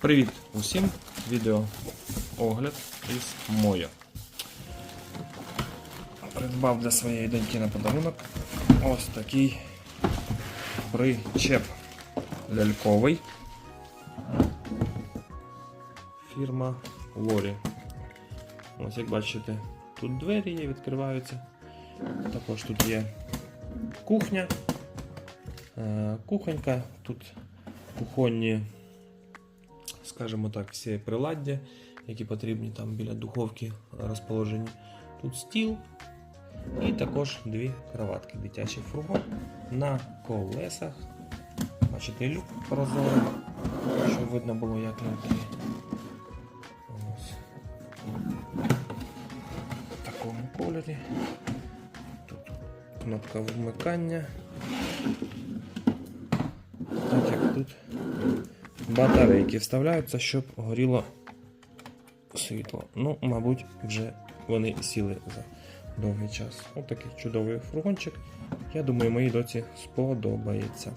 Привіт усім! Відео огляд із Моя. Придбав для своєї доньки на подарунок ось такий причеп ляльковий. Фірма Лорі. Ось як бачите, тут двері є, відкриваються. Також тут є кухня. Е, Кухонька, тут кухонні скажімо так, всі приладдя, які потрібні там біля духовки розположені. Тут стіл і також дві кроватки. Дитячий фургон на колесах. Бачите, люк прозорий, щоб видно було, як внутрі. Ось. В такому кольорі. Тут кнопка вмикання. Так як тут батарейки вставляються, щоб горіло світло. Ну, мабуть, вже вони сіли за довгий час. Ось такий чудовий фургончик. Я думаю, моїй доці сподобається.